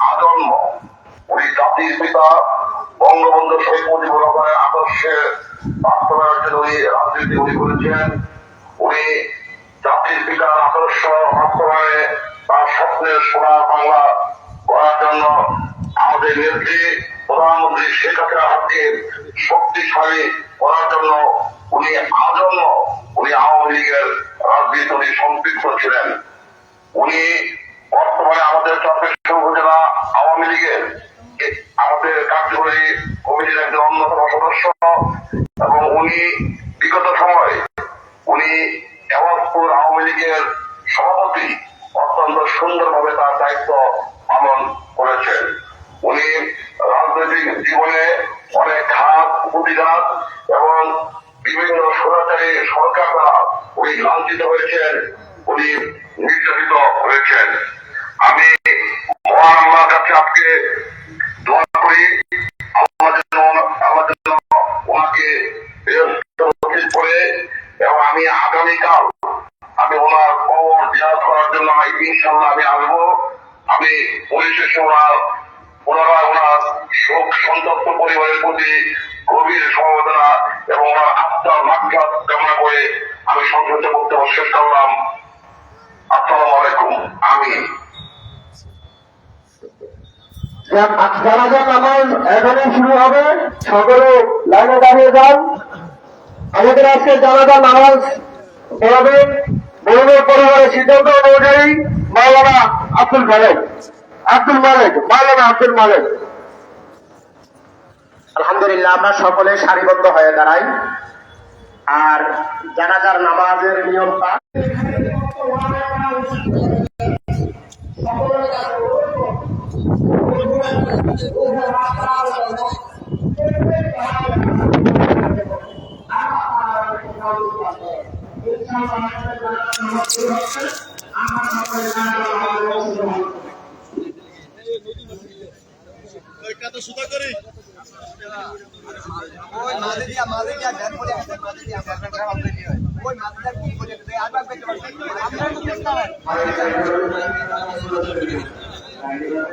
আজন্ম উনি জাতির পিতা, বঙ্গবন্ধু শেখ মুজিবুর রহমানের আদর্শে বাস্তবায়নের জন্য উনি রাজনীতি উনি করেছেন। উনি জাতির পিতার আদর্শ বাস্তবায়নে তার স্বপ্নের সোনার বাংলা করার জন্য আমাদের নেত্রী প্রধানমন্ত্রী শেখ হাসিনাকে শক্তিশালী করার জন্য উনি আজন্ম, উনি আওয়ামী লীগের রাজনীতি উনি সম্পৃক্ত ছিলেন। উনি বর্তমানে আমাদের চট্টগ্রাম উপজেলা আওয়ামী লীগের আমাদের কার্যকরী কমিটির একজন অন্যতম সদস্য এবং উনি বিগত সময় উনি এওয়াজপুর আওয়ামী লীগের সভাপতি অত্যন্ত সুন্দরভাবে তার দায়িত্ব পালন করেছেন। উনি রাজনৈতিক জীবনে অনেক ঘাত প্রতিঘাত এবং বিভিন্ন স্বৈরাচারী সরকার দ্বারা উনি লাঞ্ছিত হয়েছেন, উনি নির্যাতিত হয়েছেন। আমি আল্লাহর কাছে আজকে দোয়া করি। আল্লাহ যেন ওনাকে করে এবং আমি আগামীকাল আমি ওনার কবর জিয়ারত করার জন্য ইনশাল্লাহ আমি আসব। আমি পরিশেষে ওনার পুনরায় ওনার শোক সন্তপ্ত পরিবারের প্রতি গভীর সমবেদনা এবং ওনার আত্মার মাক্ষাত কামনা করে আমি সংক্ষিপ্ত বক্তব্য শেষ করলাম। আসসালামু আলাইকুম। আমি জানাজা নামাজ এখনই শুরু হবে। সকলে লাইনে দাঁড়িয়ে যান। আমাদের আজকে জানাজা নামাজ পড়াবেন বহুদের পরিবারের সিদ্ধান্ত অনুযায়ী মাওলানা আব্দুল মালেক আব্দুল মালেক, মাওলানা আব্দুল মালেক। আলহামদুলিল্লাহ, আমরা সকলে সারিবদ্ধ হয়ে দাঁড়াই। আর জানাজার নামাজের নিয়মটা ওই মাঝে দিয়া মাঝে দিয়া মাঝে দিয়া ওই মাঝে দিয়া আমরা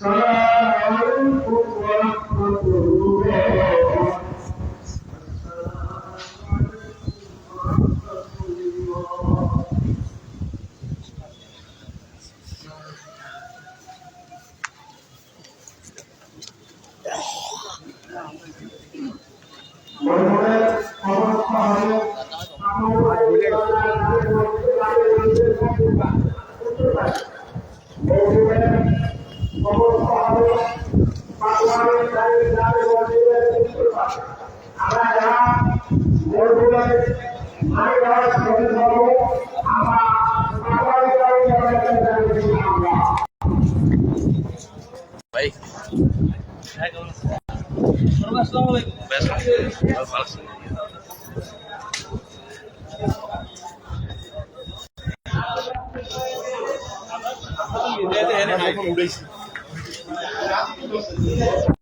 করা নেই আমরা শেষ করা ভাই বেশ ভালো আছি।